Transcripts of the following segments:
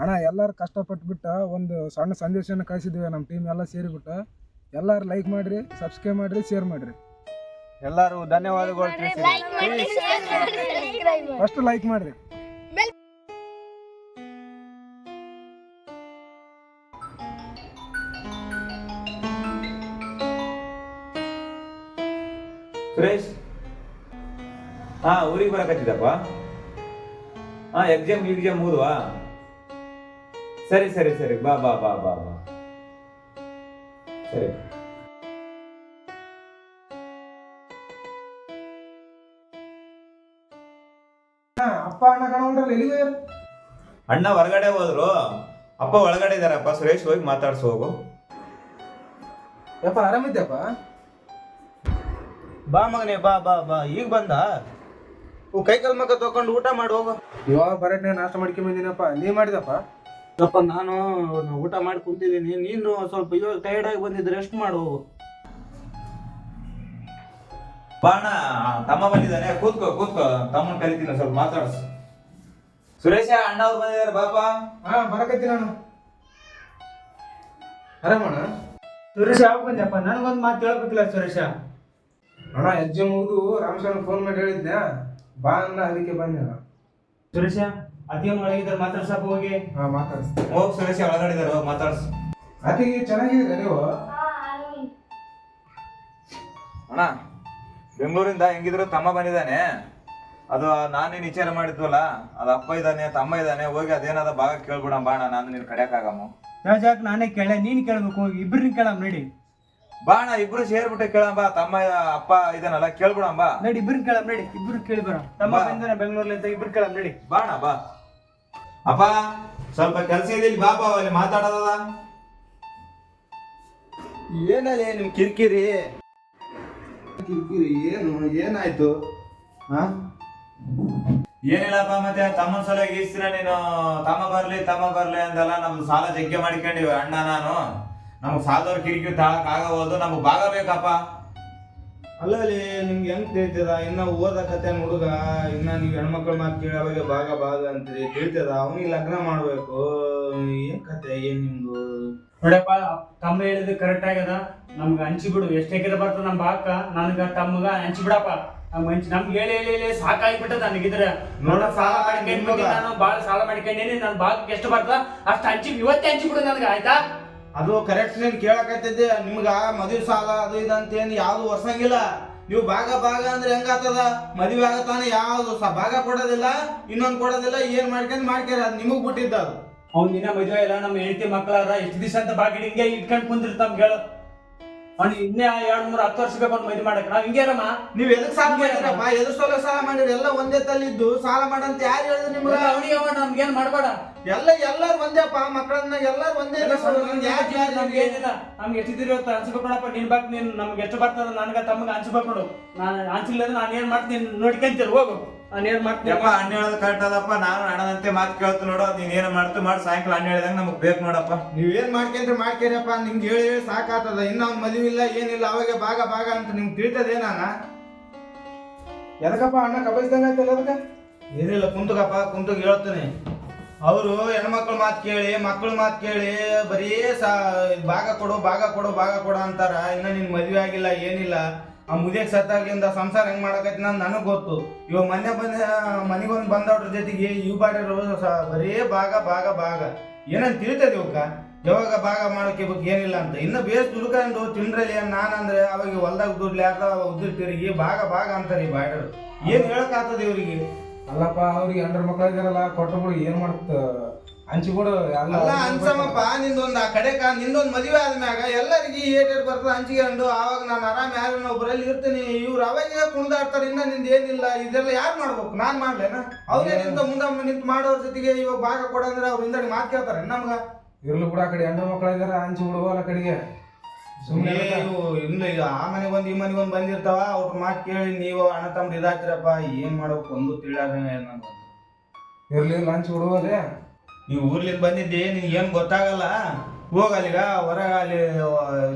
ಅಣ್ಣ ಎಲ್ಲರೂ ಕಷ್ಟಪಟ್ಬಿಟ್ಟು ಒಂದು ಸಣ್ಣ ಸಂದೇಶನ ಕಳಿಸಿದ್ವಿ ನಮ್ಮ ಟೀಮ್ ಎಲ್ಲ ಸೇರಿಬಿಟ್ಟು. ಎಲ್ಲರೂ ಲೈಕ್ ಮಾಡಿರಿ ಸಬ್ಸ್ಕ್ರೈಬ್ ಮಾಡಿರಿ ಶೇರ್ ಮಾಡಿರಿ. ಎಲ್ಲರೂ ಧನ್ಯವಾದಗಳು ಫಸ್ಟ್ ಲೈಕ್ ಮಾಡಿರಿ ಸುರೇಶ್ ಹಾ ಊರಿಗೆ ಬರಕತ್ತಿದ್ದಪ್ಪ? ಹಾ ಎಕ್ಸಾಮ್ ಎಕ್ಸಾಮ್ ಮುಗಿದ್ವಾ ಸರಿ ಸರಿ ಸರಿ. ಬಾ ಬಾ ಬಾ ಬಾ ಬಾ. ಸರಿ. ಅಪ್ಪ ಅಣ್ಣ ಕಾಣೋಲ್ರಲ್ಲ ಎಲ್ಲಿಗೆ? ಅಣ್ಣ ಹೊರಗಡೆ ಹೋದ್ರು. ಅಪ್ಪ ಒಳಗಡೆ ಇದಾರಪ್ಪ. ಸುರೇಶ್ ಹೋಗಿ ಮಾತಾಡ್ಸು ಹೋಗು. ಯಪ್ಪ ಆರಾಮಿದ್ಯಪ್ಪ? ಬಾ ಮಗನೇ ಬಾ ಬಾ ಬಾ. ಈಗ ಬಂದ? ಕೈ ಕಲ್ಮಕ್ಕ ತಗೊಂಡು ತಕೊಂಡು ಊಟ ಮಾಡಿ ಹೋಗು. ಇವಾಗ ಬರಟ್ನೆ ನಾಷ್ಟ ಮಾಡ್ಕೊಂಬಂದಿನಪ್ಪ ನೀ ಮಾಡಿದಪ್ಪ? ಸ್ವಲ್ಪ ನಾನು ಊಟ ಮಾಡಿ ಕುಂತಿದ್ದೀನಿ. ನೀನು ಸ್ವಲ್ಪ ಇವಾಗ ಟೈರ್ಡ್ ಆಗಿ ಬಂದಿದ್ದು ರೆಸ್ಟ್ ಮಾಡು ಬಾಣ ಬಾ ಅಣ್ಣ ತಮ್ಮ ಬಂದಿದ್ದಾನೆ. ಕೂತ್ಕೋ ಕೂತ್ಕೋ. ತಮ್ಮನ್ ಕರಿತೀನಿ ಸ್ವಲ್ಪ ಮಾತಾಡ್ಸು. ಸುರೇಶ ಅಣ್ಣ ಅವ್ರು ಬಂದಿದ್ದಾರೆ. ಬಾಪ ಹಾ ಬರಕತ್ತಿ ನಾನು. ಆರಾಮಣ್ಣ ಸುರೇಶ ಯಾವ ಬಂದ್ಯಪ್ಪ? ನನಗೊಂದು ಮಾತು ಹೇಳ್ಬೇಕಿಲ್ಲ ಸುರೇಶ. ಅಣ್ಣ ಹೆಜ್ಜೆ ಮುಗಿದು ರಾಮಸ್ವಾಮಿ ಫೋನ್ ಮಾಡಿ ಹೇಳಿದ್ದೆ ಬಾ ಅನ್ನ ಅದಕ್ಕೆ ಬಂದೆ ಸುರೇಶ ಅತಿಯಮ್ಮ ಒಳಗಿದ್ರೆ ಮಾತಾಡ್ಸಪ್ಪ ಹೋಗಿ. ಹಾ ಮಾತಾಡಿಸ್ತೀನಿ ಹೋಗ್ ಸುರೇಶ ಒಳಗಡೆ ಇದಾರೆ ಹೋಗಿ ಮಾತಾಡ್ಸು. ಅದಕ್ಕೆ ಚೆನ್ನಾಗಿದ್ದೀರಾ ನೀವು ಅಣ್ಣ ಬೆಂಗಳೂರಿಂದ ಹೆಂಗಿದ್ರು ತಮ್ಮ ಬಂದಿದ್ದಾನೆ. ಅದು ನಾನೇ ವಿಚಾರ ಮಾಡಿದ್ವಲ್ಲ ಅದು ಅಪ್ಪ ಇದ್ದಾನೆ ತಮ್ಮ ಇದ್ದಾನೆ ಹೋಗಿ ಅದೇನಾದ ಭಾಗ ಕೇಳ್ಬಿಡಣ ಬಾಣ ನಾನು ನೀನು ಕಡಿಯಕ್ಕಾಗಮ್ಮ ರಾಜಾಕ್ ನಾನೇ ಕೇಳೆ ನೀನು ಕೇಳ್ಬೇಕು ಹೋಗಿ ಇಬ್ಬರನ್ನ ಕೇಳಮ್ ನಡಿ. ಬಾಣ ಇಬ್ರು ಸೇರ್ಬಿಟ್ಟು ಕೇಳಂಬ ಬಾ. ತಮ್ಮ ಅಪ್ಪ ಇದಾನಲ್ಲ ಕೇಳ್ಬಿಡಂಬ ಬಾ. ನಡಿ ಇಬ್ರು ಕೇಳಮ್ ನಡಿ ಇಬ್ರು ಕೇಳಿ ತಮ್ಮ ಬಾ. ಬೆಂಗಳೂರಲ್ಲಿ ಅಂತ ಇಬ್ರು ಕೇಳಮ್ ನಡಿ. ಬಾಣ ಬಾ. ಅಪ್ಪ ಸ್ವಲ್ಪ ಕೆಲಸ ಇದೆ ಇಲ್ಲಿ ಬಾಪ ಅಲ್ಲಿ ಮಾತಾಡೋದಲ್ಲ ಏನಲ್ಲ ನಿಮ್ ಕಿರಿಕಿರಿ? ಕಿರಿಕಿರಿ ಏನು? ಏನಾಯ್ತು? ಹಾ? ಏನಿಲ್ಲಪ್ಪ ಮತ್ತೆ ತಮ್ಮನ ಸಲ ಗೀಸ್ತೀರ ನೀನು? ತಮ್ಮ ಬರ್ಲಿ ತಮ್ಮ ಬರ್ಲಿ ಅಂತೆಲ್ಲ ನಮ್ದು ಸಾಲ ಜಗ್ಗೆ ಮಾಡ್ಕೊಂಡಿವಿ ಅಣ್ಣ ನಾನು. ನಮ್ಗೆ ಸಾಲದವ್ರ ಕಿರಿಕಿ ತಾಳಕ್ ಆಗವಲ್ದು ನಮಗ್ ಭಾಗ ಬೇಕಪ್ಪ. ಅಲ್ಲಲ್ಲಿ ನಿಮ್ಗೆ ಹೆಂಗ್ ತಿಳಿತದ? ಇನ್ನ ಓದಕತ್ತೆ ಹುಡುಗ ಇನ್ನ ನೀವ್ ಹೆಣ್ಮಕ್ಳ ಮಾತು ಕೇಳೋವಾಗ ಭಾಗ ಭಾಗ ಅಂತೀರಿ. ತಿಳಿತದ? ಅವನಿಗೆ ಲಗ್ನ ಮಾಡ್ಬೇಕು. ಏನ್ ಕತೆ ಏನ್ ನಿಮ್ದು? ನೋಡಪ್ಪ ತಮ್ಮ ಹೇಳಿದ್ ಕರೆಕ್ಟ್ ಆಗ್ಯದ. ನಮ್ಗೆ ಹಂಚಿ ಬಿಡು. ಎಷ್ಟು ಎಕರೆ ಬರ್ತದ ನಮ್ ಬಾಕ? ನನ್ಗ ತಮ್ಮಗ ಹಂಚಿ ಬಿಡಪ್ಪ. ನಮ್ಗೆ ಹಂಚಿ ನಮ್ಗೆ ಹೇಳಿ ಹೇಳಿ ಹೇಳಿ ಸಾಕಾಗ್ಬಿಟ್ಟದ ನನಗಿದ್ರೆ. ನೋಡ ಸಾಲ ಮಾಡ್ಕೊಂಡ್ ನಾನು ಭಾಳ ಸಾಲ ಮಾಡ್ಕೊಂಡೇನಿ. ನನ್ನ ಭಾಗಕ್ಕೆ ಎಷ್ಟು ಬರ್ತದ? ಅಷ್ಟು ಹಂಚಿ ಇವತ್ತೇ ಹಂಚಿ ಬಿಡು ನನಗೆ ಆಯ್ತಾ? ಅದು ಕರೆಕ್ಟ್ ನೀನು ಕೇಳಕತ್ತಿದ್ದೆ. ನಿಮ್ಗ ಮದುವೆ ಸಾಲ ಅದು ಇದಂತೇನು ಯಾವ್ದು ಹೊಸಂಗಿಲ್ಲ ನೀವು ಭಾಗ ಭಾಗ ಅಂದ್ರೆ ಹೆಂಗಾತದ ಮದುವೆ ಆಗತಾನೆ ಯಾವ್ದು ಭಾಗ ಕೊಡೋದಿಲ್ಲ, ಇನ್ನೊಂದು ಕೊಡೋದಿಲ್ಲ, ಏನ್ ಮಾಡ್ಕೊಂಡ್ ಮಾಡ್ಕ್ಯಾರ ಅದು ನಿಮಗ್ ಬಿಟ್ಟಿದ್ದ ಅದು. ಅವ್ನ ದಿನ ಮದುವೆ ಇಲ್ಲ ನಮ್ಮ ಹೆಂಡತಿ ಮಕ್ಕಳಾರ ಎಷ್ಟು ದಿವಸ ಅಂತ ಬಾಗಿಲಿಂಗೆ ಇಟ್ಕೊಂಡು ಕುಂದಿರ್ತಾವ ಹೇಳು ಅವ್ನು ಇನ್ನೇ ಎರಡ್ ಮೂರ್ ಹತ್ತು ವರ್ಷ ಬೇಕು ಮದುವೆ ಮಾಡಕ್ ನಾವ್ ಹಿಂಗೆ ಇರಮ್ಮ ನೀವ್ ಎದಕ್ ಸಾಲ ಮಾಡಿರಪ್ಪ ಎದ್ರ ಸಲ ಸಾಲ ಮಾಡಿರಿ ಎಲ್ಲ ಒಂದೇ ತಲ್ಲಿದ್ದು. ಸಾಲ ಮಾಡಂತ ಯಾರು ಹೇಳಿದ್ರು ನಿಮ್ಗ? ಅವನಿಗೆ ನಮ್ಗೇನ್ ಮಾಡ್ಬೇಡ. ಎಲ್ಲ ಎಲ್ಲಾರು ಒಂದೇಪ್ಪ. ಮಕ್ಕಳನ್ನ ಎಲ್ಲಾರು ಒಂದೇ ನಮ್ಗೆ ಏನಿಲ್ಲ. ನಮ್ಗೆ ಎಷ್ಟಿದ್ದೀರಿ ಇವತ್ತು ಹಂಚ್ಬೇಕು ನೋಡಪ್ಪ ನಿನ್ ಬಾಕ್ ನೀನ್ ನಮ್ಗೆ ಎಷ್ಟು ಬರ್ತದ ನನ್ಗ ತಮ್ಗೆ ಹಂಚ್ಬೇಕು ನೋಡು ನಾನು ಅಂದ್ರೆ ನಾನು ಏನ್ ಮಾಡ್ತೀನಿ? ನೋಡ್ಕೊಂತೀರಿ ಹೋಗು. ನಾನು ಏನ್ ಮಾಡ್ತೀನಿ ಯಪ್ಪ ಹೇಳೋದು ಕರೆಕ್ಟ್ ಅದಪ್ಪ. ನಾನು ಅಣ್ಣದಂತೆ ಮಾತು ಕೇಳ್ತು ನೋಡು. ನೀನ್ ಏನು ಮಾಡ್ತು ಮಾಡಿ. ಸಾಯಂಕಾಲ ಅಣ್ಣ ನಮಗೆ ನಮಗ್ ಬೇಕು ನೋಡಪ್ಪ. ನೀವೇನ್ ಮಾಡ್ಕೊಂಡ್ರೆ ಮಾಡ್ಕೇರಪ್ಪ ನಿಮ್ಗೆ ಹೇಳಿ ಹೇಳಿ ಸಾಕಾತದ. ಇನ್ನ ಮದುವಿಲ್ಲ ಮದುವೆ ಇಲ್ಲ ಏನಿಲ್ಲ ಅವಾಗ ಭಾಗ ಭಾಗ ಅಂತ ನಿಮ್ಗೆ ತಿಳಿತದೇನಾನ ಎದಕಪ್ಪ ಅಣ್ಣ ಕಬಾಯಿಸ್ದಂಗ ಆಯ್ತಲ್ಲ ಅದಕ್ಕೆ? ಏನಿಲ್ಲ ಕುಂತುಕಪ್ಪ ಕುಂತು ಹೇಳ್ತಾನೆ. ಅವರು ಹೆಣ್ಮಕ್ಳು ಮಾತು ಕೇಳಿ ಮಕ್ಳು ಮಾತು ಕೇಳಿ ಬರೀ ಸಾ ಭಾಗ ಕೊಡು ಭಾಗ ಕೊಡು ಭಾಗ ಕೊಡು ಅಂತಾರ. ಇನ್ನ ನಿನ್ ಮದ್ವೆ ಆಗಿಲ್ಲ ಏನಿಲ್ಲ. ಆ ಮುದಿಯಕ್ ಸತ್ತಾಗಿಂದ ಸಂಸಾರ ಹೆಂಗ್ ಮಾಡಕೈತಿ ನಾನು ನನಗ್ ಗೊತ್ತು. ಇವಾಗ ಮೊನ್ನೆ ಬಂದ, ಮನೆಗೊಂದು ಬಂದವ್ರ ಜೊತೆಗೆ ಇವು ಬಾಡಿರೋ ಬರೇ ಭಾಗ ಭಾಗ ಭಾಗ. ಏನಂತ ತಿಳಿತದೆ ಇವಕ್ಕ ಯಾವಾಗ ಭಾಗ ಮಾಡೋಕೆ ಬಗ್ಗೆ ಏನಿಲ್ಲ ಅಂತ. ಇನ್ನು ಬೇಸ್ ದುಡ್ಕೊಂಡು ತಿಂದ್ರಲ್ಲಿ ನಾನಂದ್ರೆ ಅವಾಗ ಹೊಲ್ದಾಗ ದುಡ್ಲಿ ಯಾರ್ದ ಉದ್ದಿರ್ ತಿರುಗಿ ಭಾಗ ಭಾಗ ಅಂತಾರೆ ಈ ಬಾಡ್ಯರು ಏನು ಹೇಳಕ್ ಆಗ್ತದೆ ಇವ್ರಿಗೆ? ಅಲ್ಲಪ್ಪ, ಅವ್ರಿಗೆ ಎಂಡ್ರ ಮಕ್ಳು ಕೊಟ್ಟಗಳು ಏನ್ ಮಾಡ್ತ ಹಂಚಿಬಿಡು ಎಲ್ಲ ಅಲ್ಲ ಅನ್ಸಮ್ಮಪ್ಪ ನಿಂದೊಂದು ಆ ಕಡೆ ಕಾ ನಿಂದೊಂದ್ ಮದುವೆ ಆದ್ಮ್ಯಾಗ ಎಲ್ಲರಿಗೆ ಏಟೇಟ್ ಬರ್ತದೆ ಹಂಚ್ಕೊಂಡು ಆವಾಗ ನಾನು ಆರಾಮ್ ಯಾರನ್ನ ಒಬ್ಬರಲ್ಲಿ ಇರ್ತೀನಿ. ಇವ್ರು ಅವಾಗ ಕುಣಿದಾಡ್ತಾರೆ ಇನ್ನ ನಿಂದ ಏನಿಲ್ಲ ಇದೆಲ್ಲ ಯಾರು ಮಾಡ್ಬೇಕು? ನಾನು ಮಾಡ್ಲೇನ? ಅವ್ರೇ ನಿಂತ ಮುಂದೆ ನಿಂತು ಮಾಡೋರ ಜೊತೆಗೆ ಇವಾಗ ಭಾಗ ಕೊಡಂದ್ರೆ ಅವ್ರ ಹಿಂದಡಿ ಮಾತು ಕೇಳ್ತಾರೆ ನಮ್ಗ. ಇರ್ಲಿ ಕೂಡ ಆ ಕಡೆ ಹೆಣ್ಣು ಮಕ್ಳು ಇದಾರ ಹಂಚಿ ಬಿಡುವಲ್ಲ ಕಡೆಗೆ. ಸುಮ್ಮನೆ ಇವು ಇನ್ನು ಈಗ ಆ ಮನೆಗೆ ಬಂದು ಈ ಮನೆಗೆ ಬಂದು ಬಂದಿರ್ತಾವ ಅವ್ರ ಮಾತು ಕೇಳಿ ನೀವು ಅಣ್ಣ ತಮ್ಮ ಇದಾಗ್ತಿರಪ್ಪ ಏನು ಮಾಡ್ಬೇಕು? ಒಂದು ತಿಳಿಯಾರ ನನಗೆ ಇರ್ಲಿ ಲಂಚ್ ಬಿಡುವಲ್ಲೇ. ನೀವು ಊರ್ಲಿಂದ ಬಂದಿದ್ದೆ ನಿನ್ಗೆ ಏನು ಗೊತ್ತಾಗಲ್ಲ? ಹೋಗಲ್ಲಿಗ ಹೊರಗ ಅಲ್ಲಿ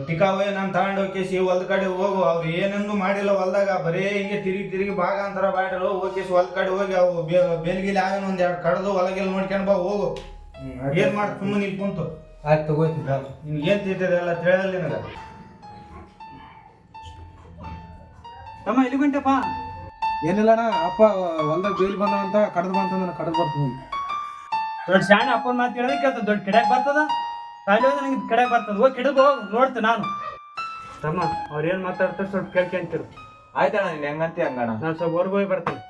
ಟಿಕಾವೇ ನಾನು ತಗೊಂಡು ಹೋಕೇಸಿ ಹೊಲ್ದ ಕಡೆ ಹೋಗು ಅವ್ರು ಏನೇನು ಮಾಡಿಲ್ಲ ಹೊಲ್ದಾಗ ಬರೇ ಹಿಂಗೆ ತಿರುಗಿ ತಿರುಗಿ ಭಾಗ ಅಂತಾರ ಬಾಟಲು ಹೋಗೇಸಿ ಹೊಲ್ದ ಕಡೆ ಹೋಗಿ ಅವು ಬೇಲ್ಗಿಲಿ ಆಗಿನ ಒಂದು ಎರಡು ಕಡ್ದು ಹೊಲಗಿಲ್ ನೋಡ್ಕೊಂಡು ಬಾ ಹೋಗು. ಏನು ಮಾಡ್ ತುಂಬ ಇಲ್ಲಿ ಕುಂತು? ಆಯ್ತು ತಗೋಯ್ತು ನಿನ್ಗೆ ಏನು ತಿಂತದೆ ಎಲ್ಲ ತಿಳಿಯಲ್ಲ ನಿನಗೆ? ತಮ್ಮ ಎಲ್ಲಿ ಗಂಟೆಪ್ಪ ಏನಿಲ್ಲಣ್ಣ ಅಪ್ಪ ಹೊಲ್ದಾಗ ಬಂದ ಅಂತ ಕಡ್ದು ಬಂತಂದ್ರೆ ಕಡ್ದು ಬರ್ತೀನಿ. ದೊಡ್ಡ ಶಾಣ ಅಪ್ಪನ ಮಾತು ಹೇಳಿದ್ರೆ ಕೇಳ್ತದೆ ದೊಡ್ಡ ಕೆಡಕ್ ಬರ್ತದ? ಖಾಲಿ ಹೋದ್ರೆ ನಂಗೆ ಕೆಡಕ್ ಬರ್ತದ. ಹೋಗಿ ಕೆಡಕ್ ಹೋಗಿ ನೋಡ್ತೆ ನಾನು. ತಮ್ಮ ಅವ್ರು ಏನು ಮಾತಾಡ್ತಾರೆ ಸ್ವಲ್ಪ ಕೇಳ್ಕೊಂತಿರು. ಆಯ್ತಣ್ಣ ನೀನ್ ಹೆಂಗಂತಿ ಹಂಗಣ್ಣ? ನಾನು ಸ್ವಲ್ಪ ಹೊರಗೆ ಹೋಗಿ ಬರ್ತೇನೆ.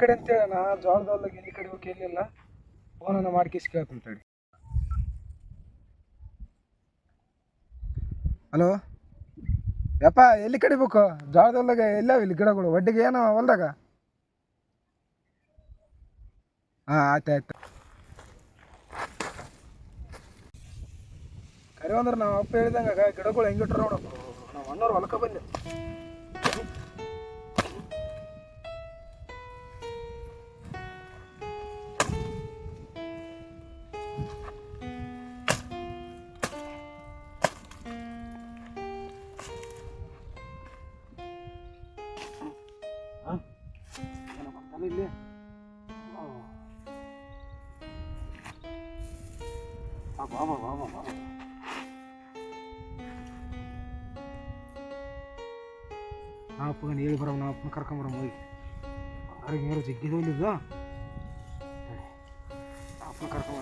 ಕಡೆ ಅಂತ ಹೇಳೋಣ ಜೋಳದ ಹೊಲ್ದಾಗ ಎಲ್ಲಿ ಕಡೆ ಹೋಗಿ ಕೇಳಲಿಲ್ಲ ಫೋನನ್ನು ಮಾಡ್ಕೇಸಿ ಕೇಳ್ಕೊಂತೇಳಿ ಹಲೋ? ಯಪ್ಪ, ಎಲ್ಲಿ ಕಡಿಬೇಕು ಜೋಳದ ಹೊಲ್ದಾಗ ಎಲ್ಲಾವ ಇಲ್ಲಿ ಗಿಡಗಳು ಒಡ್ಡಿಗೆ ಏನೋ ಹೊಲ್ದಾಗ? ಹಾಂ, ಆಯ್ತು ಆಯ್ತು. ಕರೆ ಅಂದ್ರೆ ನಾವು ಅಪ್ಪ ಹೇಳಿದಂಗ ಗಿಡಗಳು ಹೆಂಗಿಟ್ರು ನೋಡಪ್ಪ. ನಾವು ಅನ್ನೋರು ಹೊಲಕ್ಕೆ ಬಂದೆ. ನಾ ಅಪ್ಪಗನ ಹೇಳಿ ಬರೋ ನಾ ಅಪ್ಪನ ಕರ್ಕೊಂಬರಮ್ಮ ಹೋಗಿ ಅವ್ರಿಗೆ ಯಾರು ಜಗ್ಗಿದೋ ಇಲ್ಲಿದ್ದು ನಾ ಅಪ್ಪನ ಕರ್ಕೊಂಬರ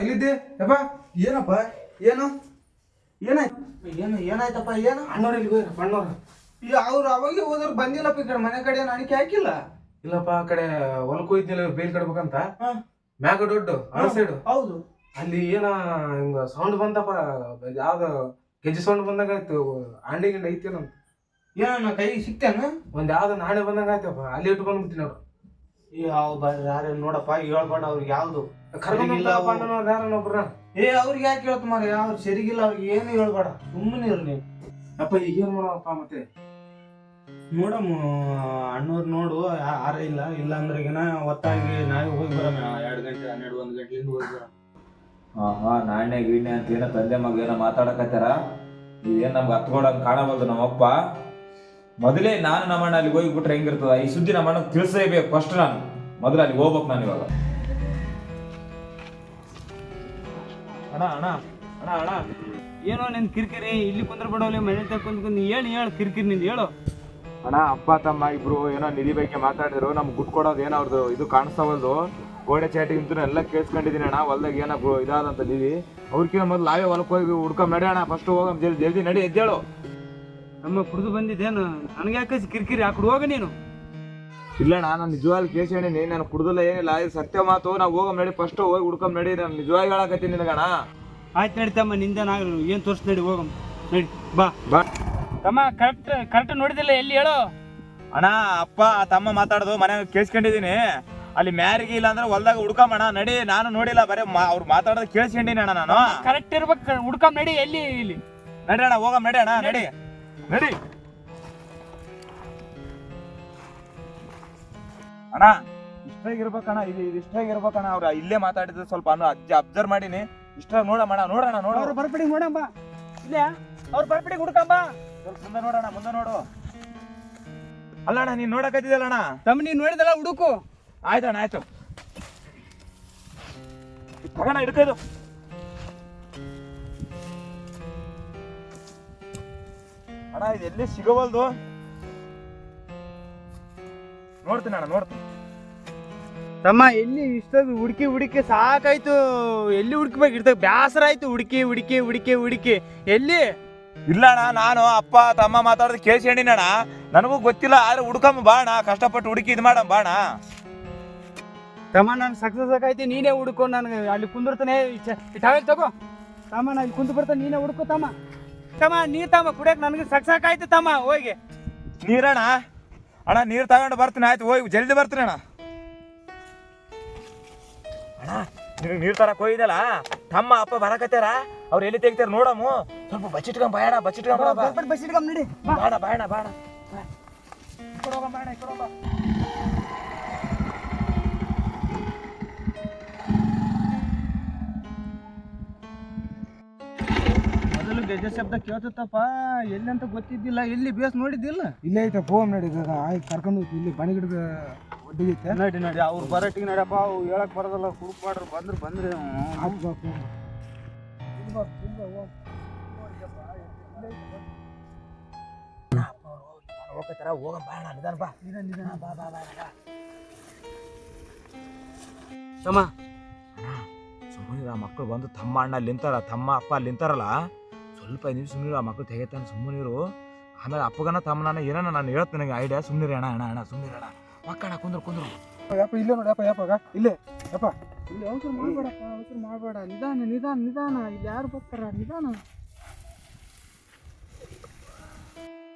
ಎಲ್ಲಿದ್ದೆ? ಯಪ್ಪ ಏನಪ್ಪ? ಏನು? ಏನಾಯ್ತು? ಏನು ಏನಾಯ್ತಪ್ಪ ಏನು? ಅಣ್ಣವ್ರು ಇಲ್ಲಿ ಹೋಗ್ಯಾರ ಅಣ್ಣವ್ರು. ಈ ಅವ್ರು ಅವಾಗ ಹೋದ್ರು ಬಂದಿಲ್ಲಪ್ಪ ಈ ಕಡೆ ಮನೆ ಕಡೆ ಏನು ಅಣಿಕೆ ಹಾಕಿಲ್ಲ? ಇಲ್ಲಪ್ಪ ಆ ಕಡೆ ಹೊಲಕ್ಕೆ ಇವ್ರು ಬೇಲ್ ಕಡ್ಬೇಕಂತ. ಮ್ಯಾಗ ದೊಡ್ಡ ಆ ಸೈಡ್ ಹೌದು. ಅಲ್ಲಿ ಏನ ಹಿಂಗ ಸೌಂಡ್ ಬಂತಪ್ಪ ಯಾವ್ದ ಗೆಜ್ಜೆ ಸೌಂಡ್ ಬಂದಾಗ ಆಯ್ತು ಅಂಡಿ ಗಿಂಡಿ ಐತೇನಂತ ಏನನ್ನ ಕೈ ಸಿಕ್ತೇನ ಒಂದ್ ಯಾವ್ದ ನಾಳೆ ಬಂದಂಗ ಆಯ್ತಪ್ಪ ಅಲ್ಲಿ ಇಟ್ಟು ಬಂದ್ಬಿಟ್ಟಿನ ಅವ್ರು ಯಾವ ಯಾರು ನೋಡಪ್ಪ ಹೇಳ್ಬೇಡ ಅವ್ರಿಗೆ ಯಾವ್ದು. ಯಾರನ್ನೊಬ್ರ ಏ ಅವ್ರಿಗೆ ಯಾಕೆ ಹೇಳ್ತ ಮಾರ ಅವ್ರು ಸರಿಗಿಲ್ಲ ಅವ್ರಿಗೆ ಏನು ಹೇಳ್ಬೇಡ. ಸುಮ್ಮನೆ ಇರ್ಲಿ ಅಪ್ಪ ಈಗ ಏನ್ ಮಾಡಪ್ಪ ಮತ್ತೆ? ನೋಡಮ್ಮ ಅಣ್ಣವ್ರು ನೋಡು ಆರ ಇಲ್ಲ. ಇಲ್ಲ ಅಂದ್ರೆ ಏನ ಒತ್ತಾಗಿ ನಾವೇ ಹೋಗಿ ಬರೋಣ. ಎರಡು ಗಂಟೆ ಹನ್ನೆರಡು ಒಂದು ಗಂಟೆಯಿಂದ ಹೋಗಿ ಬರೋಣ. ಹಾ ಹಾ ನಾಣ್ಯ ಗೀಣ್ಯ ಅಂತ ಏನೋ ತಂದೆ ಮಗ ಏನೋ ಮಾತಾಡಕತ್ತಾರ ಏನ್ ನಮ್ಗೆ ಹತ್ಕೊಡಂಗ್ ಕಾಣಬಲ್ದು ನಮ್ಮಪ್ಪ. ಮೊದಲೇ ನಾನು ನಮ್ಮಣ್ಣ ಅಲ್ಲಿಗೆ ಹೋಗಿಬಿಟ್ರೆ ಹೆಂಗಿರ್ತದ? ಈ ಸುದ್ದಿ ನಮ್ಮಣ್ಣ ತಿಳಿಸೇಬೇಕು ಫಸ್ಟ್ ನಾನು. ಮೊದಲು ಅಲ್ಲಿಗೆ ಹೋಗ್ಬೇಕು ನಾನು ಇವಾಗ. ಅಣ್ಣ ಅಣ್ಣ ಅಣ್ಣ ಅಣ್ಣ. ಏನೋ ನಿನ್ ಕಿರಿಕಿರಿ ಇಲ್ಲಿ ಕುಂದ್ರ ಬಿಡೋಲಿ ಮನೆ ತಗ ಕುಂದ್ ಕುಂದ್ ಹೇಳಿ ಹೇಳು ಕಿರಿಕಿರಿ ನಿಂದು ಹೇಳು. ಅಣ್ಣ ಅಪ್ಪ ತಮ್ಮ ಇಬ್ರು ಏನೋ ನಿಧಿ ಬಗ್ಗೆ ಮಾತಾಡಿದ್ರು ನಮ್ಗೆ ಗುಡ್ ಕೊಡೋದು ಏನೋ ಅವ್ರದ್ದು ಇದು ಕಾಣಿಸ್ತಾವಲ್ದು. ಗೋಡೆ ಚಾಟಿಗಿಂತ ಎಲ್ಲ ಕೇಳಿಸ್ಕೊಂಡಿದ್ದೀನಿ ಅಣ್ಣ ಹೊಲ್ದಾಗ ಏನೋ ಇದಾದಂತ ನಿಧಿ. ಅವ್ರಕಿಂತ ಮೊದಲು ನಾವೇ ಹೊಲಕ್ಕೆ ಹೋಗಿ ಹುಡ್ಕೊಂಡ್ ನಡಿ ಅಣ್ಣ ಫಸ್ಟ್ ಹೋಗಮ್ ಜಲ್ದಿ ಜಲ್ದಿ ನಡಿ ಎದ್ದೇಳು. ನಮ್ಮ ಕುಡಿದು ಬಂದಿದ್ದೇನು? ನನಗೆ ಯಾಕೆ ಕಿರಿಕಿರಿ? ಆ ಕಡೆ ಹೋಗ ನೀನು. ಇಲ್ಲಣ್ಣ ನಾನು ನಿಜವಾಗಿ ಕೇಳ್ಸೇಣಿ ನಾನು ಕುಡ್ದಲ್ಲ ಏನಿಲ್ಲ. ಇದು ಸತ್ಯ ಮಾತು ನಾವು ಹೋಗಮ್ ನಡಿ ಫಸ್ಟ್ ಹೋಗಿ ಹುಡ್ಕಮ್ ನಡಿ ನಾನು ನಿಜವಾಗಿ ಹೇಳಕತ್ತೀನಿ ನಿನಗಣ ಆಯ್ತು ನಡಿ ತಮ್ಮ ನಿಂದೇನಾಗಲ್ಲ ಏನು ತೋರಿಸ್ ನಡಿ ಹೋಗಮ್. ನಡಿ ಬಾ. ಬಾ. ತಮ್ಮ ಕರೆಕ್ಟ್ ಕರೆಕ್ಟ್ ನೋಡಿದಿಲ್ಲ ಎಲ್ಲಿ ಹೇಳು? ಅಣ್ಣ ಅಪ್ಪ ತಮ್ಮ ಮಾತಾಡೋದು ಮನ್ಯಾಗ ಕೇಳಿಸ್ಕೊಂಡಿದೀನಿ ಅಲ್ಲಿ ಮ್ಯಾರಿಗೆ ಇಲ್ಲ ಅಂದ್ರೆ ಹೊಲ್ದಾಗ ಹುಡ್ಕಮಣ ನಡಿ ನಾನು ನೋಡಿಲ್ಲ ಬರೀ ಅವ್ರು ಮಾತಾಡೋದು ಕೇಳಿಸ್ಕೊಂಡಿನಿ ಅಣ್ಣ ನಾನು. ಕರೆಕ್ಟ್ ಇರ್ಬೇಕು ಹುಡ್ಕಮ್ ನಡಿ ಎಲ್ಲಿ ಇಲ್ಲಿ. ನಡಿ ಅಣ್ಣ ಹೋಗಮ್ ನಡಿ ಅಣ್ಣ ನಡಿ. ನಡಿ. ಅಣ್ಣ ಇಷ್ಟಾಗಿ ಇರ್ಬೇಕಣ್ಣ ಇದು ಇದು ಇಷ್ಟಾಗಿ ಅವ್ರ ಅವ್ರು ಇಲ್ಲೇ ಮಾತಾಡಿದ್ರೆ ಸ್ವಲ್ಪ ಅನ್ನು ಅಜ್ಜ ಅಬ್ಸರ್ವ್ ಮಾಡೀನಿ. ಇಷ್ಟ ನೋಡಮ್ಮ ನೋಡೋಣ ನೋಡ ಅವ್ರು ಬರ್ಪಡಿ ನೋಡಮ್ಮ. ಇಲ್ಲ ಅವ್ರು ಬರ್ಪಡಿ ಹುಡ್ಕಂಬ ಸ್ವಲ್ಪ ಮುಂದೆ ನೋಡೋಣ ಮುಂದೆ ನೋಡು. ಅಲ್ಲಣ್ಣ ನೀನ್ ನೋಡಕತ್ತಿದ್ದಲ್ಲ ಅಣ್ಣ? ತಮ್ಮ ನೀನು ನೋಡಿದಲ್ಲ ಹುಡುಕು. ಆಯ್ತಣ್ಣ ಆಯ್ತು. ತಗೋಣ ಹಿಡ್ಕೋದು ಅಣ್ಣ ಇದು ಎಲ್ಲಿ ಸಿಗವಲ್ದು? ನೋಡ್ತೀನಿ ಅಣ್ಣ ನೋಡ್ತೀನಿ. ತಮ್ಮ ಎಲ್ಲಿ ಇಷ್ಟೊಂದು ಹುಡುಕಿ ಹುಡುಕಿ ಸಾಕಾಯ್ತು. ಎಲ್ಲಿ ಹುಡುಕ್ಬೇಕು? ಇರ್ತದೆ ಬ್ಯಾಸರ ಆಯ್ತು. ಹುಡುಕಿ ಹುಡುಕಿ ಹುಡುಕಿ ಹುಡುಕಿ. ಎಲ್ಲಿ? ಇಲ್ಲ ಅಣ್ಣ ನಾನು ಅಪ್ಪ ತಮ್ಮ ಮಾತಾಡೋದು ಕೇಳಿಸ್ಕೊಂಡಿನಣ್ಣ ನನಗೂ ಗೊತ್ತಿಲ್ಲ ಆದ್ರೆ ಹುಡ್ಕಮ್ಮ ಬಾಣ ಕಷ್ಟಪಟ್ಟು ಹುಡುಕಿ ಇದು ಮಾಡಮ್ ಬಾಣ ತಮ್ಮ ನಾನು ಸಕ್ಸಸ್ ಆಗೈತಿ ನೀನೇ ಹುಡುಕೋ ನನಗೆ ಅಲ್ಲಿ ಕುಂದಿರ್ತಾನೆ. ಟಾವೆಲ್ ತಗೋ. ತಮ್ಮ ನಾನು ಇಲ್ಲಿ ಕುಂತು ಬರ್ತಾನೆ ನೀನೇ ಹುಡುಕೋ ತಮ್ಮ. ತಮ್ಮ ನೀ ತಮ್ಮ ಕುಡಿಯಕ್ಕೆ ನನಗೆ ಸಕ್ಸಸ್ ಆಯ್ತು ತಮ್ಮ. ಹೋಗಿ. ನೀರಣ್ಣ. ಅಣ್ಣ ನೀರು ತಗೊಂಡು ಬರ್ತೀನಿ ಆಯ್ತು ಹೋಗಿ ಜಲ್ದಿ ಬರ್ತೀನಿ ಅಣ್ಣ. ಅಣ್ಣ ನಿನಗೆ ನೀರು ತರಕ್ ಹೋಗಿದಲ್ಲ ತಮ್ಮ ಅಪ್ಪ ಬರಕತ್ತಾರ ಅವ್ರು ಎಲ್ಲಿ ತೆಗಿತಾರ ನೋಡಮ್ಮು ಸ್ವಲ್ಪ ಬಚ್ಚಿಟ್ಕೊಂಡ್ ಬಾಯಣ ಬಚ್ಚಿಟ್ಕೊಂಡ್ ಬಾ ಬಾಯಣ ಬಾಯಣ ಬಾಯಣ ಬಾಣ ಗೆಜ್ಜೆ ಶಬ್ದ ಕೇಳ್ತತ್ತಪ್ಪ. ಎಲ್ಲಿ ಅಂತ ಗೊತ್ತಿದ್ದಿಲ್ಲ ಎಲ್ಲಿ ಬೇಸ್ ನೋಡಿದ್ದಿಲ್ಲ? ಇಲ್ಲೇ ಐತೆ ಫೋನ್ ನಡೀತದ ಆಯ್ತು ಕರ್ಕೊಂಡು ಇಲ್ಲಿ ಬಣಿ ಗಿಡದ ಒಡ್ಡಿಗೈತೆ ನಡಿ ನಡಿ ಅವ್ರು ಬರಟ್ಟಿಗೆ ನಡಪ್ಪ ಅವು ಹೇಳಕ್ ಬರೋದಲ್ಲ ಹುಡುಕ್ ಮಾಡ್ರಿ ಬಂದ್ರೆ ಬಂದ್ರಿ ಆಯ್ತು ಬಾ phone. ಹೋಗತ್ತಾರ ಹೋಗಂ ಬಾಣ ನಿಧಾನ ಬಾ ನಿಧಾನ ನಿಧಾನ ಬಾ ಬಾ ಬಾ ಸಮ ಸುಮ್ಮನೆ ಆ ಮಕ್ಕಳು ಬಂದು ತಮ್ಮ ಅಣ್ಣ ಲಿಂತಾರ ನಿಂತಾರ ತಮ್ಮ ಅಪ್ಪ ಲಿಂತಾರಲ್ಲ? ನಿಂತಾರಲ್ಲ ಸ್ವಲ್ಪ ನೀವು ಸುಮ್ಮನೆ ಆ ಮಕ್ಕಳು ತೆಗಿತಾನೆ ಸುಮ್ಮನಿರು ಆಮೇಲೆ ಅಪ್ಪಗನ ತಮ್ಮನ ಏನೋ ನಾನು ಹೇಳ್ತೀನಿ ನನಗೆ ಐಡಿಯಾ ಸುಮ್ಮನಿರು ಅಣ್ಣ ಅಣ್ಣ ಅಣ್ಣ ಸುಮ್ಮನಿರಿ ಅಣ್ಣ. ಮಕ್ಕಳ ಕುಂದ್ರು ಕುಂದ್ರು. ಯಪ್ಪ, ಇಲ್ಲೇ ನೋಡಿ, ಯಪ್ಪ ಯಪ್ಪ ಇಲ್ಲೇ, ಯಪ್ಪ. ಇಲ್ಲಿ, ಅವಸರ ಮಾಡಬೇಡಪ್ಪ, ಅವಸರ ಮಾಡಬೇಡ. ನಿಧಾನ ನಿಧಾನ ನಿಧಾನ. ಇಲ್ಲಿ ಯಾರು ಬರ್ತಾರ? ನಿಧಾನ.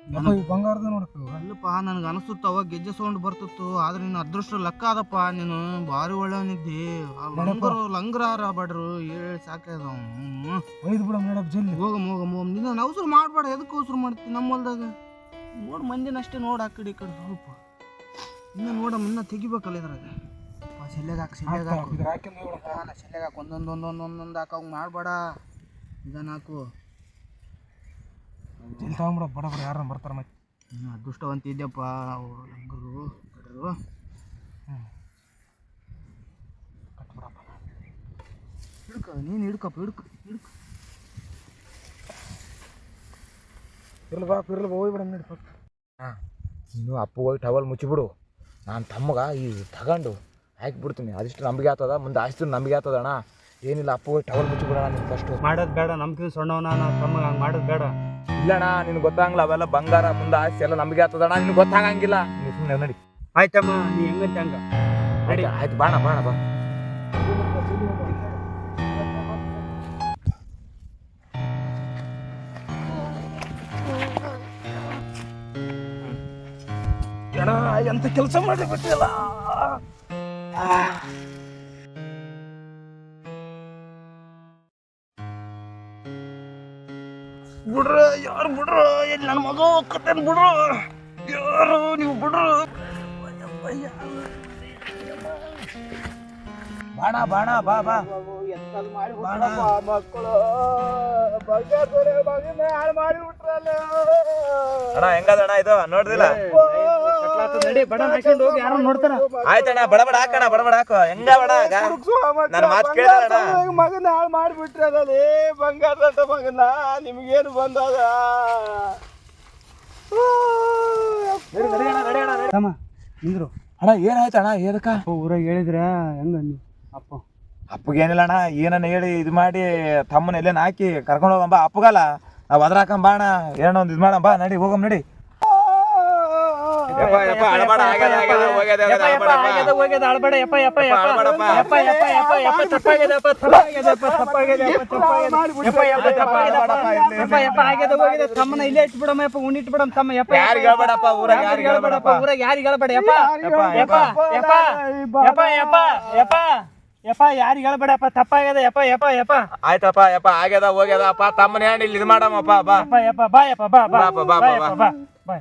ಯಪ್ಪ ಈ ಬಂಗಾರದ ನೋಡಪ್ಪ ಅಲ್ಲಪ್ಪ ನನಗೆ ಅನಿಸುತ್ತೆ ಅವಾಗ ಗೆಜ್ಜೆ ಸೌಂಡ್ ಬರ್ತಿತ್ತು ಆದ್ರೆ ನಿನ್ನ ಅದೃಷ್ಟ ಲೆಕ್ಕ ಅದಪ್ಪ ನೀನು ಭಾರಿ ಒಳ್ಳೆಯವನಿದ್ದಿ. ಆ ಲಂಗರು ಲಂಗರಾರ ಬಡ್ರು ಹೇಳಿ ಸಾಕ್ಯದ ಒಯ್ದು ಬಿಡ ಮೇಡಮ್ ಜಲ್ದಿ. ಹೋಗಮ್ ಹೋಗಮ್ ಹೋಗಮ್ ನಿಧಾನ ಅವಸರ ಮಾಡಬೇಡ ಎದಕ್ಕೆ ಅವಸರ ಮಾಡ್ತಿ ನಮ್ಮ ಹೊಲ್ದಾಗ? ನೋಡು ಮಂದಿನ ಅಷ್ಟೇ ನೋಡು ಆ ಕಡೆ ಈ ಕಡೆ ಸ್ವಲ್ಪ. ಇನ್ನ ನೋಡಮ್ಮ ಇನ್ನ ತೆಗಿಬೇಕಲ್ಲ ಇದ್ರಾಗ. ಸೆಲ್ಲೆಗೆ ಹಾಕಿ ಸೆಲ್ಲೆಗೆ ಹಾಕು. ಇದ್ರ ಹಾಕು ಒಂದೊಂದು ಒಂದೊಂದು ಒಂದೊಂದು ಹಾಕ ಮಾಡಬೇಡ. ನಿಧಾನ ಹಾಕು. ತಗೊಂಬಿಡ ಬಡ ಬಡ ಯಾರನ್ನ ಬರ್ತಾರೆ ಮತ್ತೆ. ನೀನು ಅದೃಷ್ಟವಂತ ಇದ್ಯಪ್ಪ ಅವು ಲಂಗರು ಕಟ್ಬಿಡಪ್ಪ. ಹಿಡ್ಕ ನೀನು ಹಿಡ್ಕಪ್ಪ ಹಿಡ್ಕ ಹಿಡ್ಕ. ಇರ್ಲಿ ಬಾ ಇರ್ಲಿ ಬಾ ಹೋಗಿ ಬಿಡ ಪಕ್ಕ ಹಾಂ ನೀನು ಅಪ್ಪ ಹೋಗಿ ಟವಲ್ ಮುಚ್ಚಿಬಿಡು. ನಾನು ತಮ್ಮಗ ಈ ತಗೊಂಡು ಹಾಕಿಬಿಡ್ತೀನಿ ಅದಿಷ್ಟು ನಂಬಿಕೆ ಆಗ್ತದ? ಮುಂದೆ ಆಸ್ತಿ ನಂಬಿಕೆ ಆಗ್ತದ ಅಣ್ಣ? ಏನಿಲ್ಲ ಅಪ್ಪ ಹೋಗಿ ಟವಲ್ ಮುಚ್ಚಿಬಿಡೋಣ ನೀನು ಫಸ್ಟು ಮಾಡೋದು ಬೇಡ ನಮ್ಕಿಂತ ಸಣ್ಣವನ ತಮ್ಮ ಹಂಗೆ ಮಾಡೋದು ಬೇಡ. ಇಲ್ಲಣ್ಣ ನಿನ್ ಗೊತ್ತಾಗಲ್ಲ ಅವೆಲ್ಲ ಬಂಗಾರ ಮುಂದೆ ಆಸ್ತಿ ಎಲ್ಲ ನಮಗೆ ಆಗ್ತದಣ್ಣ ನಿನ್ ಗೊತ್ತಾಗಂಗಿಲ್ಲ. ಸುಮ್ಮನೆ ನಡಿ. ಆಯ್ತಮ್ಮ ನೀ ಹೆಂಗಂತ ಹಂಗ. ನಡಿ. ಆಯ್ತು, ಬಾಣ ಬಾಣ ಬಾ. ಅಣ್ಣ ಎಂತ ಕೆಲಸ ಮಾಡಿ ಬಿಡ್ರ ಯಾರು ಬಿಡ್ರ? ಎಲ್ಲಿ ನನ್ನ ಮಗ ಕತ್ತೆನ್ ಬಿಡ್ರ? ಯಾರು ನೀವು ಬಿಡ್ರು? ಬಾಣ ಬಾಣ ಬಾ ಬಾ. ಮಕ್ಕಳು? ಬಂಗಾರ ಅಣ್ಣ ಹೆಂಗದಣ್ಣ ಇದು? ನೋಡ್ದಿಲ್ಲ ನಡಿ ಬಡ ಹಾಕೊಂಡು ಹೋಗಿ ಯಾರೋ ನೋಡ್ತಾರ. ಆಯ್ತಣ್ಣ ಬಡ ಬಡ ಹಾಕಣ ಬಡ ಬಡ ಹಾಕೋ ಹೆಂಗ ಬಡ ನನ್ನ ಮಾತು ಕೇಳಿದಣ್ಣ ಮಗನ ಹಾಳು ಮಗನ ನಿಮ್ಗೇನು ತಮ್ಮ ನಿಂದ್ರು. ಅಣ್ಣ ಏನಾಯ್ತು ಅಣ್ಣ ಏನಕ್ಕ ಊರಾಗ ಹೇಳಿದ್ರ ಹೆಂಗ ನೀ ಅಪ್ಪ ಅಪ್ಪಗೆ ಏನಿಲ್ಲ ಅಣ್ಣ ಏನನ್ನ ಹೇಳಿ ಇದು ಮಾಡಿ ತಮ್ಮನ ಎಲ್ಲೇನು ಹಾಕಿ ಕರ್ಕೊಂಡು ಹೋಗಂಬ ಅಪ್ಪಗಲ್ಲ ನಾವು ಅದ್ರಾಕಂಬ ಅಣ್ಣ ಏನೋ ಒಂದು ಇದು ಮಾಡಂಬ ನಡಿ ಹೋಗಮ್ ನಡಿ ತಮ್ಮನ ಇಲ್ಲೇ ಇಟ್ಬಿಡಮ್ಮ ಯಪ್ಪ ಉಣ್ಣ ಬಿಡಮ್ಮ ತಮ್ಮ ಯಪ್ಪ ಯಾರಿಗ್ ಹೇಳ್ಬೇಡಪ್ಪ, ಊರಾಗ ಯಾರಿಗ್ ಹೇಳ್ಬೇಡಪ್ಪ. ಊರಾಗ ಯಾರಿಗೆ ಹೇಳ್ಬೇಡ ಯಪ್ಪ ಯಪ್ಪ, ಯಪ್ಪ ಯಪ್ಪ ಯಪ್ಪ ಯಪ್ಪ ಯಪ್ಪ ಯಾರಿಗೆ ಹೇಳ್ಬೇಡಪ್ಪ ತಪ್ಪಾಗ್ಯದ ಯಪ್ಪ ಯಪ್ಪ ಯಪ್ಪ. ಆಯ್ತಪ್ಪ ಯಪ್ಪ ಆಗ್ಯದ ಹೋಗ್ಯದ. ಅಪ್ಪ ತಮ್ಮನ ಹೇಳಿ ಇಲ್ಲಿ ಇದು ಮಾಡಮ್ಮಪ್ಪ ಬಾ. ಯಪ್ಪ ಯಪ್ಪ ಬಾ ಯಪ್ಪ ಬಾ ಬಾ. ಬಾ, ಬಾ, ಬಾ ಬಾ,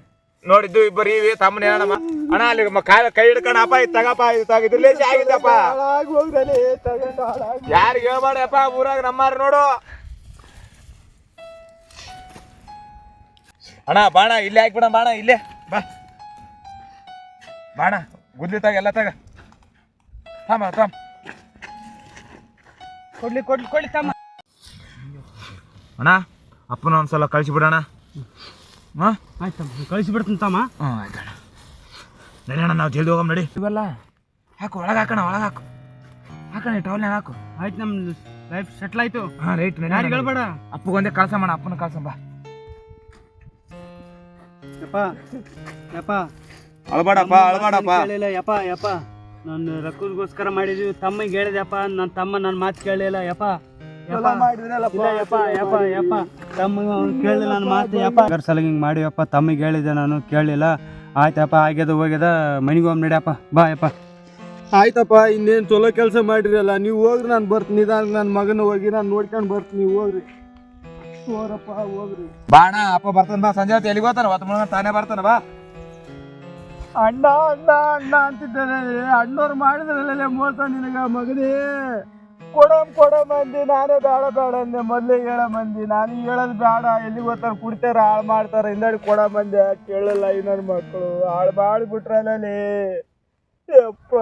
ನೋಡಿದ್ದು ಇಬ್ಬರು ಇವಿ ತಮ್ಮನ ಹೇಳಮ್ಮ. ಅಣ್ಣ ಅಲ್ಲಿ ಕೈ ಕಾಲ ಕೈ ಹಿಡ್ಕೊಂಡು ಅಪ್ಪ ಇದು ತಗಪ್ಪ ಇದು ತಗ ಇದ್ರಲೇಸಿ ಆಗಿದ್ದಪ್ಪ. ಯಾರಿಗೆ ಹೇಳ್ಬೇಡಪ್ಪ ಊರಾಗ ನಮ್ಮಾರು ನೋಡು. ಅಣ್ಣ ಬಾಣ ಇಲ್ಲೇ ಹಾಕ್ಬಿಡ ಬಾಣ ಇಲ್ಲೇ. ಬಾ. ಬಾಣ ಗುದ್ಲಿ ತಗ ಎಲ್ಲ ತಗ. ತಮ್ಮ ತಮ್ಮ. ಕೊಡ್ಲಿ ಕೊಡ್ಲಿ ಕೊಡ್ಲಿ ತಮ್ಮ. ಅಣ್ಣ ಅಪ್ಪನ ಒಂದ್ಸಲ ಕಳಿಸಿಬಿಡಣ. ಹಾಂ? ಆಯ್ತು ತಮ್ಮ ಕಳಿಸಿ ಬಿಡ್ತೀನಿ ತಮ್ಮ. ಹ್ಞೂ ಆಯ್ತಣ್ಣ ನಡಿ ಅಣ್ಣ ನಾವು ಜಲ್ದಿ ಹೋಗಮ್ ನಡಿ. ಇವಲ್ಲ? ಹಾಕು ಒಳಗೆ ಹಾಕೋಣ ಒಳಗೆ ಹಾಕು. ಹಾಕೋಣ ಟವಲ್ನ ಹಾಕು. ಆಯ್ತು ನಮ್ಮ ಲೈಫ್ ಸೆಟ್ಲ್ ಆಯ್ತು. ಹಾಂ ರೈಟ್ ಯಾರಿಗೆ ಹೇಳ್ಬೇಡ? ಅಪ್ಪಗೊಂದೇ ಕಳ್ಸ ಮಾಡ ಅಪ್ಪನ ಕಳ್ಸ ಬಾ. ಯಪ್ಪ ಯಪ್ಪ. ಅಳ್ಬೇಡಪ್ಪ ಅಳ್ಬೇಡಪ್ಪ. ಯಪ್ಪ ಯಪ್ಪ. ನಾನು ರೊಕ್ಕಗೋಸ್ಕರ ಮಾಡಿದ್ವಿ. ತಮ್ಮಗೆ ಹೇಳಿದೆಪ್ಪ ನನ್ನ ತಮ್ಮ ನನ್ನ ಮಾತು ಕೇಳಲಿಲ್ಲ ಯಪ್ಪ. ಯಪ್ಪ. ಇಲ್ಲ ಯಪ್ಪ ಯಪ್ಪ ಯಪ್ಪ. ತಮ್ಮಗೆ ಅವ್ನು ಕೇಳಿಲ್ಲ ನನ್ನ ಮಾತು ಯಪ್ಪ. ಅದ್ರ ಸಲ ಹಿಂಗೆ ಮಾಡಿವಪ್ಪ ತಮ್ಮಿಗೆ ಹೇಳಿದೆ ನಾನು ಕೇಳಲಿಲ್ಲ. ಆಯ್ತಪ್ಪ ಆಗ್ಯದ ಹೋಗ್ಯದ. ಮನೆಗೆ ಹೋಗಿ ನಡಿಯಪ್ಪ ಬಾ ಯಪ್ಪ. ಆಯ್ತಪ್ಪ ಇನ್ನೇನು ಚಲೋ ಕೆಲಸ ಮಾಡಿರಲ್ಲ. ನೀವು ಹೋಗ್ರಿ ನಾನು ಬರ್ತೀನಿ. ನಿಧಾನ ನನ್ನ ಮಗನ ಹೋಗಿ ನಾನು ನೋಡ್ಕೊಂಡು ಬರ್ತೀನಿ. ಹೋಗ್ರಿ. ಹೋಗ್ರಿ. ಬಾಣ ಅಪ್ಪ ಬರ್ತಾನ ಬಾ. ಸಂಜೆ ಹೊತ್ತು ಎಲ್ಲಿಗೆ ಹೋಗ್ತಾನ? ತಾನೇ ಬರ್ತಾನ ಬಾ. ಅಣ್ಣ ಅಣ್ಣ ಅಣ್ಣ ಅಂತಿದ್ದಾರೆ. ಅಣ್ಣವ್ರು ಮಾಡಿದ್ರಲ್ಲ ಮೋಸ ನಿನಗ ಮಗನೇ. ಕೊಡಮ್ ಕೊಡಮ್ ಮಂದಿ ನಾನೇ ಬೇಡ ಬೇಡ ಅಂದೆ. ಮೊದಲೇ ಹೇಳೋ ಮಂದಿ. ನಾನು ಹೇಳೋದು ಬೇಡ. ಎಲ್ಲಿ ಗೊತ್ತಾರ ಕುಡ್ತಾರ ಹಾಳು ಮಾಡ್ತಾರ. ಹಿಂದಡಿ ಕೊಡ ಮಂದಿ. ಕೇಳಲ್ಲ ಇನ್ನೊಂದ್ ಮಕ್ಕಳು ಹಾಳು ಮಾಡಿಬಿಟ್ರಲ್ಲೇ ಯಪ್ಪ.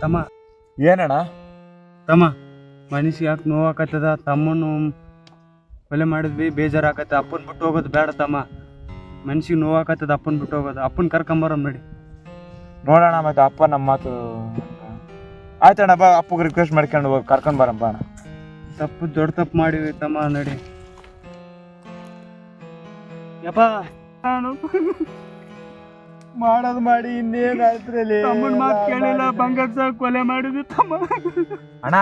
ತಮ್ಮ. ಏನಣ್ಣ? ತಮ್ಮ ಮನುಷ್ಯ ಯಾಕೆ ನೋವಾಕತ್ತದ? ತಮ್ಮನ್ನು ಕೊಲೆ ಮಾಡಿದ್ವಿ ಬೇಜಾರಾಕತ್ತ. ಅಪ್ಪನ ಬಿಟ್ಟು ಹೋಗೋದು ಬೇಡ ತಮ್ಮ. ಮನ್ಸಿಗೆ ನೋವಾಕತ್ತದ ಅಪ್ಪನ ಬಿಟ್ಟು ಹೋಗೋದು. ಅಪ್ಪನ ಕರ್ಕೊಂಬರಮ್ ನಡಿ ನೋಡೋಣ ಮತ್ತೆ ಅಪ್ಪ ನಮ್ಮ ಮಾತು. ಆಯ್ತಣ್ಣ ಬಾ ಅಪ್ಪಗೆ ರಿಕ್ವೆಸ್ಟ್ ಮಾಡ್ಕೊಂಡು ಹೋಗಿ ಕರ್ಕೊಂಡು ಬರಮ್ಮ ಅಣ್ಣ. ತಪ್ಪು ದೊಡ್ಡ ತಪ್ಪು ಮಾಡಿವಿ ತಮ್ಮ ನಡಿ. ಯಪ್ಪ. ನಾನು ಮಾಡೋದು ಮಾಡಿ ಇನ್ನೇನು ಆಯ್ತ್ರಲ್ಲಿ ತಮ್ಮನ ಮಾತು ಕೇಳಿಲ್ಲ ಬಂಗಾರ ಸಾಕು ಕೊಲೆ ಮಾಡಿದ್ವಿ ತಮ್ಮ. ಅಣ್ಣ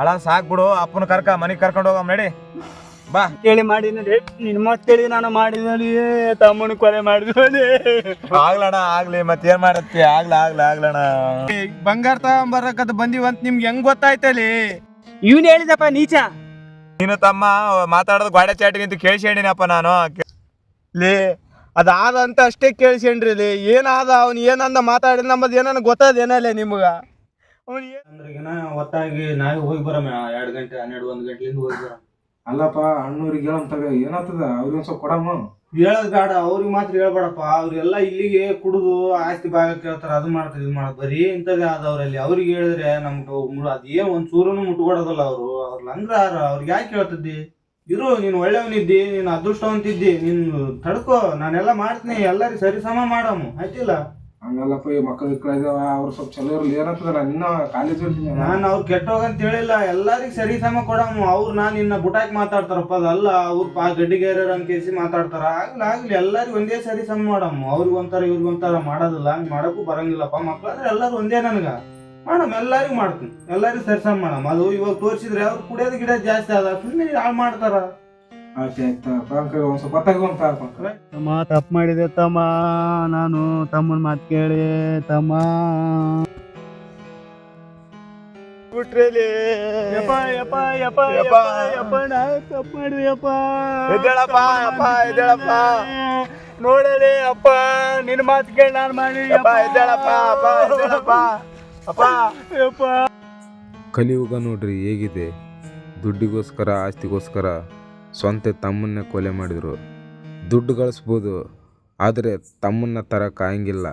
ಅಳ ಸಾಕ್ ಬಿಡು ಅಪ್ಪನ ಕರ್ಕ ಮನೆಗೆ ಕರ್ಕೊಂಡು ಹೋಗಮ್ಮ ನಡಿ. ಬಾ. ಕೇಳಿ ಮಾಡಿ ನಿನ್ ಮತ್ತೇಳಿ ನಾನು ಮಾಡಿದ್ವಿ ತಮ್ಮನ ಕೊಲೆ ಮಾಡಿದ್ವಿ ಆಗ್ಲಣ ಆಗ್ಲಿ ಮತ್ತೆ ಏನ್ ಮಾಡತ್ತಿ? ಆಗ್ಲ ಆಗ್ಲ ಆಗ್ಲಣ ಬಂಗಾರ ತಗೊಂಬರಕತ್ ಬಂದಿವಂತ ನಿಮ್ಗೆ ಹೆಂಗ್ ಗೊತ್ತಾಯ್ತಲ್ಲಿ ಇವನು ಹೇಳಿದಪ್ಪ ನೀಚ. ನೀನು ತಮ್ಮ ಮಾತಾಡೋದು ಗಾಡೆ ಚಾಟಿಗಿಂತ ಕೇಳಿಸಿದ್ದೀನಪ್ಪ ನಾನು. ಲೇ ಅದಾದ ಅಂತ ಅಷ್ಟೇ ಕೇಳಿಸ್ಕೊಂಡ್ರಿ ಲೇ ಏನಾದ ಅವ್ನು ಏನಂದ ಮಾತಾಡಿದ ನಮ್ಮದು ಏನನ್ನ ಗೊತ್ತದೇನಲ್ಲೇ ನಿಮ್ಗ? ಅವ್ನು ಅಂದ್ರಗಿನ ಒತ್ತಾಗಿ ನಾವೇ ಹೋಗಿ ಬರಮ್ಮ ಎರಡು ಗಂಟೆ ಹನ್ನೆರಡು ಒಂದು ಗಂಟೆಯಿಂದ ಹೋಗಿ ಬರಮ್ಮ ಅಲ್ಲಪ್ಪ ಅಣ್ಣೂರಿಗೆ ಏನಾತದ ಏನಾಗ್ತದ? ಅವ್ರಿಗೆ ಒಂದ್ಸ್ವಲ್ಪ ಕೊಡಮ್ಮ. ಹೇಳದ್ ಬೇಡ, ಅವ್ರಿಗೆ ಮಾತ್ರ ಹೇಳ್ಬೇಡಪ್ಪ. ಅವ್ರೆಲ್ಲ ಇಲ್ಲಿಗೆ ಕುಡಿದು ಆಸ್ತಿ ಭಾಗ ಕೇಳ್ತಾರ, ಅದು ಮಾಡ್ತಾರೆ, ಇದು ಮಾಡ್ತಾರೆ. ಬರೀ ಇಂಥದ್ದೇ ಆದವ್ರಲ್ಲಿ. ಅವ್ರಿಗೆ ಹೇಳಿದ್ರೆ ನಮ್ಗೆ ಅದೇನ್ ಒಂದ್ ಚೂರನು ಮುಟ್ಕೊಡೋದಲ್ಲ ಅವರು. ಅವ್ರ ಹಂಗ್ರ ಅವ್ರಿಗೆ ಯಾಕೆ ಕೇಳ್ತಿದ್ದಿ ಇರು, ನೀನ್ ಒಳ್ಳೆಯವನಿದ್ದಿ, ನೀನ್ ಅದೃಷ್ಟವಂತಿದ್ದಿ, ನೀನ್ ತಡ್ಕೋ, ನಾನೆಲ್ಲ ಮಾಡ್ತೀನಿ, ಎಲ್ಲರಿಗೆ ಸರಿ ಸಮ ಮಾಡಮ್ಮ ಆಯ್ತಿಲ್ಲ? ಹಂಗಲ್ಲಪ್ಪ ಈ ಮಕ್ಳು ಇಕ್ಕಳಿದಾವ ಅವ್ರು ಸ್ವಲ್ಪ ಚಲೋ ಇರಲಿ. ನಾನು ಇನ್ನ ಕಾಲೇಜ್ ನಾನು ಅವ್ರು ಕೆಟ್ಟೋಗಂತ ಹೇಳಿಲ್ಲ, ಎಲ್ಲರಿಗೂ ಸರಿ ಸಮ ಕೊಡಮ್ಮ ಅವ್ರು ನಾನು ಇನ್ನ ಬುಟಾಕ್ ಮಾತಾಡ್ತಾರಪ್ಪ, ಅದಲ್ಲ, ಅವ್ರು ಪಾ ಗಡ್ಡಿಗೇರರ್ ಕೇಸಿ ಮಾತಾಡ್ತಾರ. ಆಗ್ಲಿ ಆಗ್ಲಿ, ಎಲ್ಲರಿಗೂ ಒಂದೇ ಸರಿ ಸಮ ಮಾಡಮ್ಮ ಅವ್ರಿಗೆ ಒಂಥರ, ಇವ್ರಿಗೆ ಒಂಥರ ಮಾಡೋದಿಲ್ಲ, ಹಂಗೆ ಮಾಡೋಕ್ಕೂ ಬರಂಗಿಲ್ಲಪ್ಪ. ಮಕ್ಳು ಅಂದ್ರೆ ಎಲ್ಲರೂ ಒಂದೇ ನನಗೆ. ಮಾಡಮ್, ಎಲ್ಲರಿಗೂ ಮಾಡ್ತೀನಿ. ಎಲ್ಲರಿಗೂ ಸರಿ ಸಮ ಮಾಡಮ್ಮ ಅದು ಇವಾಗ ತೋರಿಸಿದ್ರೆ ಅವ್ರು ಕುಡಿಯೋದು ಗಿಡ ಜಾಸ್ತಿ ಅದ ಸುಮ್ಮನೆ ಹಾಳು ಮಾಡ್ತಾರ. ತಮ್ಮ ತಪ್ಪು ಮಾಡಿದೆ ತಮ್ಮ ನಾನು ತಮ್ಮನ ಮಾತು ಕೇಳಿ ತಮ್ಮ. ಬಿಟ್ರೇಲಿ? ಯಪ್ಪ ಯಪ್ಪ ಯಪ್ಪ ಯಪ್ಪ. ಯಪ್ಪ ನಾ ತಪ್ಪು ಮಾಡಿದೆ ಯಪ್ಪ. ಎದ್ದೇಳಪ್ಪ, ಅಪ್ಪ, ಎದ್ದೇಳಪ್ಪ. ನೋಡಲಿ ಅಪ್ಪ ನಿನ್ನ ಮಾತು ಕೇಳಿ ನಾನು ಮಾಡಿ ಅಪ್ಪ ಎದ್ದೇಳಪ್ಪ ಅಪ್ಪ ಎದ್ದೇಳಪ್ಪ. ಅಪ್ಪ ಯಪ್ಪ. ಕಲಿಯುಗ ನೋಡ್ರಿ ಹೇಗಿದೆ? ದುಡ್ಡಿಗೋಸ್ಕರ ಆಸ್ತಿಗೋಸ್ಕರ ಸ್ವಂತ ತಮ್ಮನ್ನೇ ಕೊಲೆ ಮಾಡಿದರು. ದುಡ್ಡು ಗಳಿಸ್ಬೋದು ಆದರೆ ತಮ್ಮನ್ನ ತರಕ್ಕಾಗಂಗಿಲ್ಲ